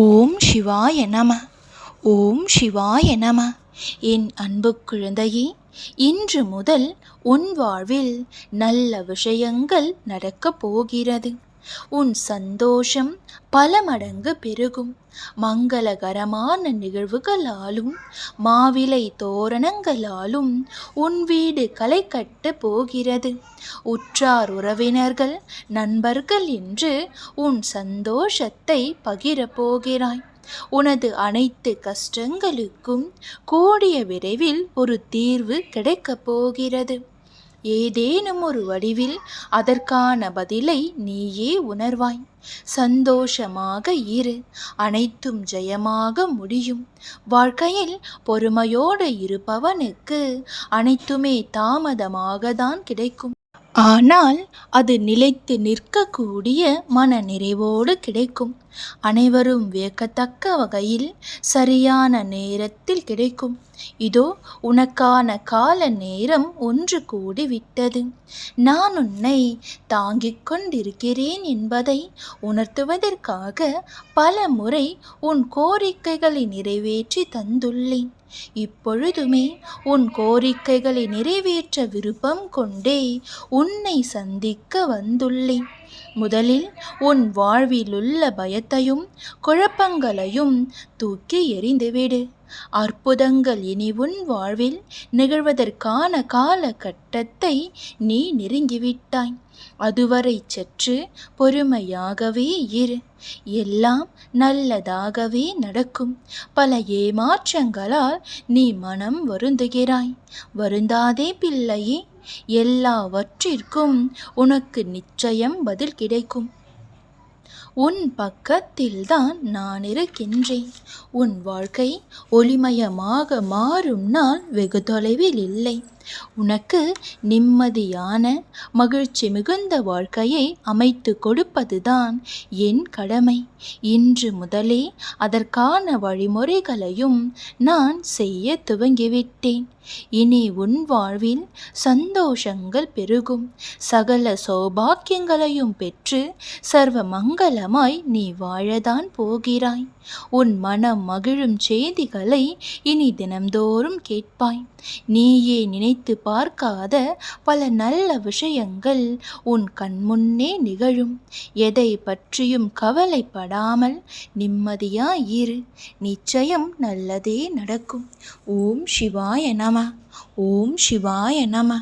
ஓம் சிவாய நம. ஓம் சிவாய நம. என் அன்பு குழந்தையே இன்று முதல் உன் வாழ்வில் நல்ல விஷயங்கள் நடக்கப் போகிறது. உன் சந்தோஷம் பல மடங்கு பெருகும். மங்களகரமான நிகழ்வுகளாலும் மாவிலை தோரணங்களாலும் உன் வீடு களை கட்டு போகிறது. உற்றார் உறவினர்கள் நண்பர்கள் என்று உன் சந்தோஷத்தை பகிரப் போகிறாய். உனது அனைத்து கஷ்டங்களுக்கும் கூடிய விரைவில் ஒரு தீர்வு கிடைக்கப் போகிறது. ஏதேனும் ஒரு வடிவில் அதற்கான பதிலை நீயே உணர்வாய். சந்தோஷமாக இரு அனைத்தும் ஜெயமாக முடியும். வாழ்க்கையில் பொறுமையோடு இருப்பவனுக்கு அனைத்துமே தாமதமாக தான் கிடைக்கும். ஆனால் அது நிலைத்து நிற்கக்கூடிய மன நிறைவோடு கிடைக்கும். அனைவரும் வியக்கத்தக்க வகையில் சரியான நேரத்தில் கிடைக்கும். இதோ உனக்கான கால நேரம் ஒன்று கூடி விட்டது நான் உன்னை தாங்கிக் கொண்டிருக்கிறேன் என்பதை உணர்த்துவதற்காக பல முறை உன் கோரிக்கைகளை நிறைவேற்றி தந்துள்ளேன். இப்பொழுதுமே உன் கோரிக்கைகளை நிறைவேற்ற விருப்பம் கொண்டே உன்னை சந்திக்க வந்துள்ளேன். முதலில் உன் வாழ்விலுள்ள பயத்தையும் குழப்பங்களையும் தூக்கி எறிந்துவிடு அற்புதங்கள் இனி உன் வாழ்வில் நிகழ்வதற்கான காலகட்டத்தை நீ நெருங்கிவிட்டாய். அதுவரை சற்று பொறுமையாகவே இரு. எல்லாம் நல்லதாகவே நடக்கும். பல ஏமாற்றங்களால் நீ மனம் வருந்துகிறாய். வருந்தாதே பிள்ளையே எல்லாவற்றிற்கும் உனக்கு நிச்சயம் பதில் கிடைக்கும். உன் பக்கத்தில்தான் நான் இருக்கின்றேன். உன் வாழ்க்கை ஒளிமயமாக மாறும் நாள் வெகு தொலைவில் இல்லை. உனக்கு நிம்மதியான மகிழ்ச்சி மிகுந்த வாழ்க்கையை அமைத்து கொடுப்பதுதான் என் கடமை. இன்று முதலே அதற்கான வழிமுறைகளையும் நான் செய்ய துவங்கிவிட்டேன். இனி உன் வாழ்வில் சந்தோஷங்கள் பெருகும். சகல சௌபாக்கியங்களையும் பெற்று சர்வ மங்களமாய் நீ வாழதான் போகிறாய். உன் மனம் மகிழும் செய்திகளை இனி தினம்தோறும் கேட்பாய். நீயே நினைத்து பார்க்காத பல நல்ல விஷயங்கள் உன் கண்முன்னே நிகழும். எதை பற்றியும் கவலைப்படாமல் நிம்மதியாயிரு. நிச்சயம் நல்லதே நடக்கும். ஓம் சிவாய நம. ஓம் சிவாய நம.